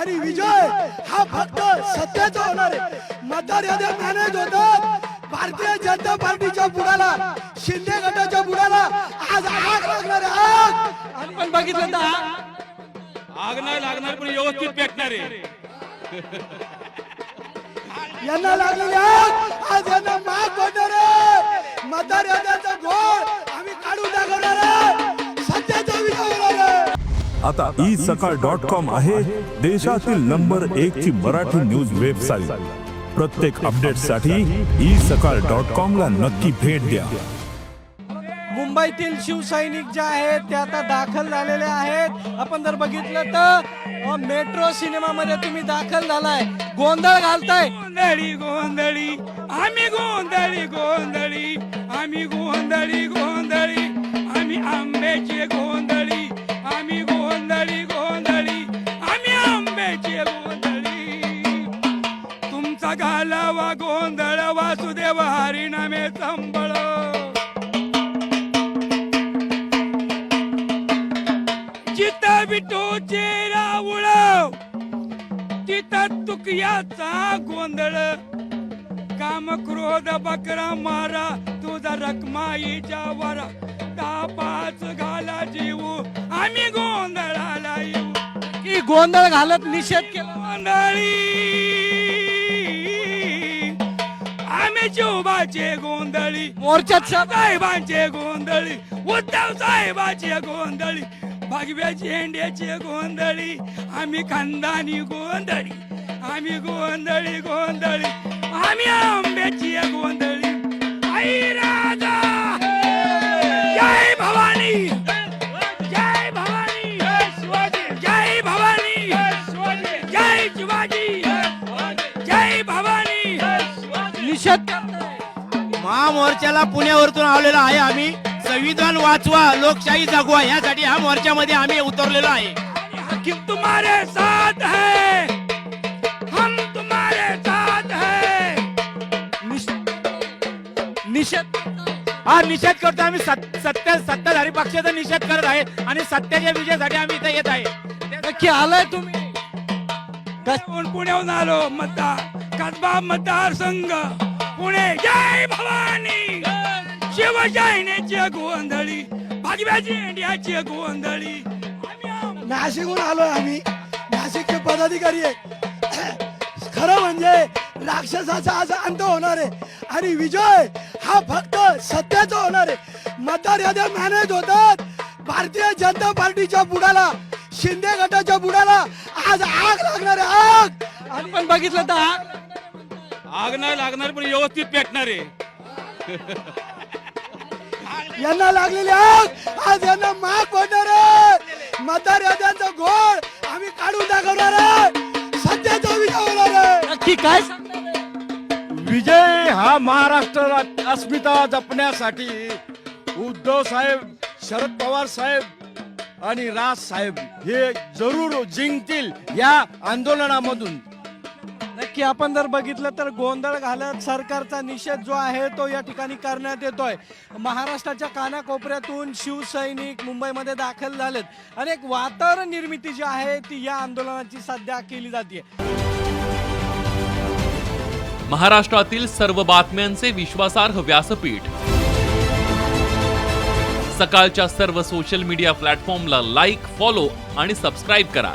आणि विजय हा फक्त सत्याचा होणार आहे. मतदार याद्या मॅनेज होतात. भारतीय जनता पार्टीच्या बुडाला शिंदे गटाच्या बुडाला आज आग लागणार आग. पण बघितलं आग नाही लागणार पण व्यवस्थित पेटणार आहे. यांना लागलेली आग. आज यांना माग पडणार आहे. मतदार याद्याचा घोळ आम्ही काढून दाखवणार आता ई सकाळ डॉट कॉम आहे देशातील नंबर एक ची मराठी न्यूज वेबसाईट प्रत्येक अपडेटसाठी ई सकाळ डॉट कॉम ला नक्की भेट द्या. मुंबईतील शिवसैनिक जे आहेत ते आता दाखल झालेले आहेत. आपण जर बघितलं तर मेट्रो सिनेमामध्ये तुम्ही दाखल झालाय. गोंधळ घालताय. गोंधळी गोंधळी आम्ही गोंधळी गोंधळी आम्ही गोंधळी गोंधळी आम्ही आंब्याची गोंधळी. मंडळी तुमचा घालावा गोंधळ वासुदेव हरिनामे संबळ. जिता बिटूचे रावळ तिथं तुकयाचा गोंधळ. काम क्रोध बकरा मारा तुझा रकमाईच्या वरा. तापाच घाला जीव आम्ही गोंधळाला येऊ. की गोंधळ घालत निषेध केला. गोंधळी आम्ही जीवाचे गोंधळी. मोर्चात साहेब साहेबांचे गोंधळी. उद्धव साहेबाचे गोंधळी. भगव्या झेंड्याचे गोंधळी. आम्ही खानदानी गोंधळी. आम्ही गोंधळी गोंधळी. आम्ही आंब्याची गोंधळी. आई राजा! जय भवानी! निषेध महामोर्चाला पुण्यावरतून आलेलो आहे आम्ही. संविधान वाचवा लोकशाही जगवा यासाठी ह्या मोर्चामध्ये आम्ही उतरलेलो आहे. तुम्हारे साथ हैं। हम तुम्हारे साथ हैं। निषेध हा निषेध करतो आम्ही. सत- सत्य सत्ताधारी पक्षाचा निषेध करत आहे आणि सत्याच्या विजयासाठी आम्ही इथे येत आहे. नक्की आलाय तुम्ही. पुण्याहून आलो मतदार कसबा मतदार संघ पुणे. जय भवानी. शिवजयनेची गोंधळी. भगव्याची इंडियाची गोंधळी. नाशिकहून आलोय आम्ही. नाशिकचे पदाधिकारी आहे खरं म्हणजे राक्षसाचा आज अंत होणार आहे. आणि विजय हा फक्त सत्याचा होणार आहे. मतदार याद्या मॅनेज होतात. भारतीय जनता पार्टीच्या बुडाला शिंदे गटाच्या बुडाला आज आग लागणार आहे आग. आणि पण बघितलं तर हा- आग नाही लागणार पण व्यवस्थित पेटणार आहे. यांना लागलेली आग. आज यांना माग पडणार आहे. मतदार याद्यांचा घोळ आम्ही काढून दाखवणार आहे. सत्याचा विजय होणार आहे. नक्की काय? विजय हा महाराष्ट्रात अस्मिता जपण्यासाठी उद्धव साहेब शरद पवार साहेब आणि राज साहेब हे जरूर जिंकतील या आंदोलनामधून. की आपण जर बघितलं तर गोंधळ घालत सरकारचा निषेध जो आहे तो या ठिकाणी करण्यात येतोय. महाराष्ट्राच्या कानाकोपऱ्यातून शिवसैनिक मुंबईमध्ये दाखल झालेत. अनेक वातावरण निर्मिती जी आहे ती या आंदोलनाची सध्या केली जाते महाराष्ट्रातील सर्व बातम्यांचे विश्वासार्ह व्यासपीठ. सकाळच्या सर्व सोशल मीडिया प्लॅटफॉर्मला लाईक फॉलो आणि सबस्क्राईब करा.